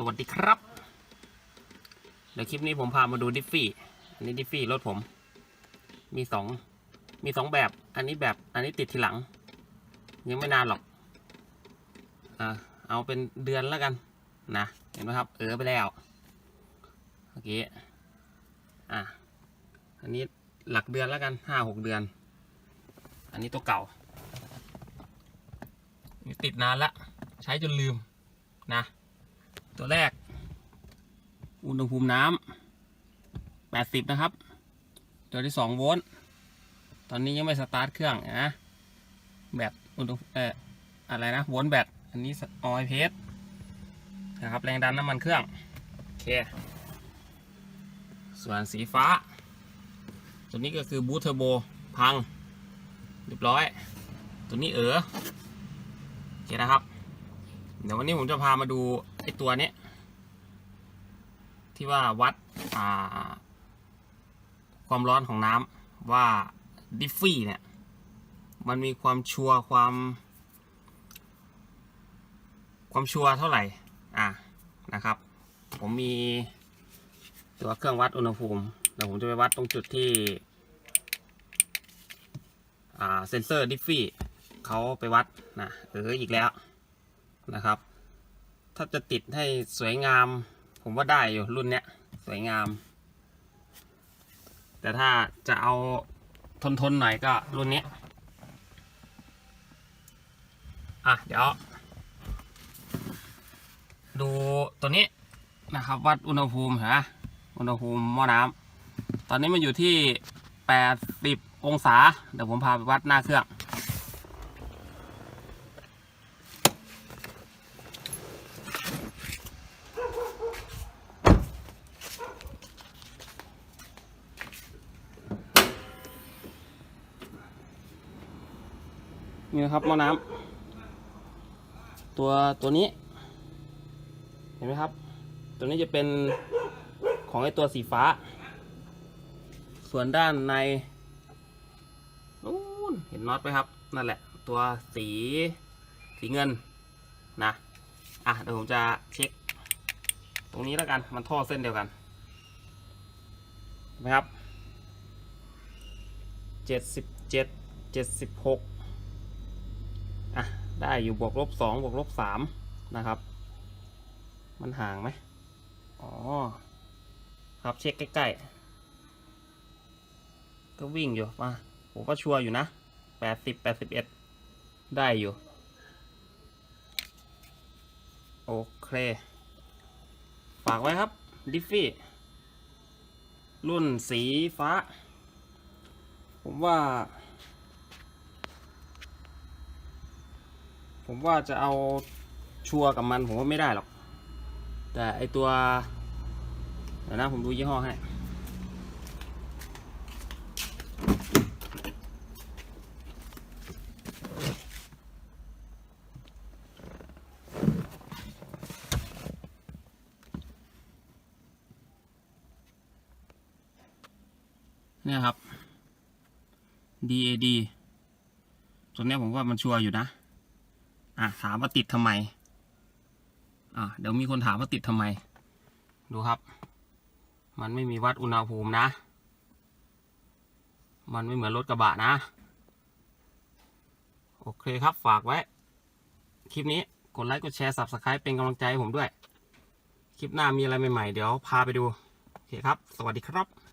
สวัสดีครับ เดี๋ยวคลิปนี้ผมพามาดูดิฟฟี่อันนี้ดิฟฟี่รถผม มีสองมีสองแบบ อันนี้แบบ อันนี้ติดทีหลัง ยังไม่นานหรอกอ่าเอาเป็นเดือนแล้วกัน นะ เห็นไหมครับ เออไปแล้วโอเคอะอันนี้หลักเดือนแล้วกันห้าหกเดือน อันนี้ตัวเก่านี่ติดนานละใช้จนลืมนะ ตัวแรก อุณหภูมิน้ำ80นะครับ ตัวที่2โวลต์ตอนนี้ยังไม่สตาร์ทเครื่องนะแบตอุณหภูมิเอ่ออะไรนะโวลต์แบตอันนี้ออยเพสนะครับ แรงดันน้ำมันเครื่อง โอเค ส่วนสีฟ้า ตัวนี้ก็คือบูทเทอร์โบพังเรียบร้อย ตัวนี้เออโอเคนะครับ เดี๋ยววันนี้ผมจะพามาดู ไอตัวนี้ที่ว่าวัดความร้อนของน้ำว่าดิฟฟี่เนี่ยมันมีความชัวร์ความ ความชัวร์เท่าไหร่อะนะครับ ผมมีตัวเครื่องวัดอุณหภูมิเดี๋ยวผมจะไปวัดตรงจุดที่เซนเซอร์ดิฟฟี่เขาไปวัดนะเอออีกแล้วนะครับ ถ้าจะติดให้สวยงาม ผมว่าได้อยู่รุ่นเนี้ยสวยงาม แต่ถ้าจะเอาทนทนๆหน่อยก็รุ่นนี้ อะ เดี๋ยว ดูตัวนี้นะครับ วัดอุณหภูมิฮะอุณหภูมิหม้อน้ำตอนนี้มันอยู่ที่ 80 องศา เดี๋ยวผมพาไปวัดหน้าเครื่อง นี่นะครับหม้อน้ำตัวตัวนี้ เห็นไหมครับ ตัวนี้จะเป็นของไอตัวสีฟ้า ส่วนด้านในนู้นเห็นน็อตไหมครับ นั่นแหละ ตัวสีสีเงินนะอะเดี๋ยวผมจะเช็ค ตรงนี้แล้วกันมันท่อเส้นเดียวกันนไหมครับเจ็ดสิบเจ็ดเจ็ดสิบหก อะได้อยู่บวกลบสองบวกลบสามนะครับ มันห่างไหมอ๋อ ครับเช็คใกล้ๆ ก็วิ่งอยู่มาผมก็ชัวร์อยู่นะแปดสิบแปดสิบเอ็ดได้อยู่ โอเค ฝากไว้ครับ ดิฟฟี่ รุ่นสีฟ้า ผมว่า ผมว่าจะเอาชัวร์กับมันผมว่าไม่ได้หรอก แต่ไอตัวเดี๋ยวนะผมดูยี่ห้อให้เนี่ยครับ DAD ตัวเนี้ยผมว่ามันชัวร์อยู่นะ อะถามว่าติดทำไม อะเดี๋ยวมีคนถามว่าติดทำไม ดูครับ มันไม่มีวัดอุณหภูมินะ มันไม่เหมือนรถกระบะนะ โอเคครับฝากไว้ คลิปนี้กดไลค์กดแชร์ subscribe เป็นกำลังใจให้ผมด้วย คลิปหน้ามีอะไรใหม่ๆ เดี๋ยวพาไปดู โอเคครับ สวัสดีครับ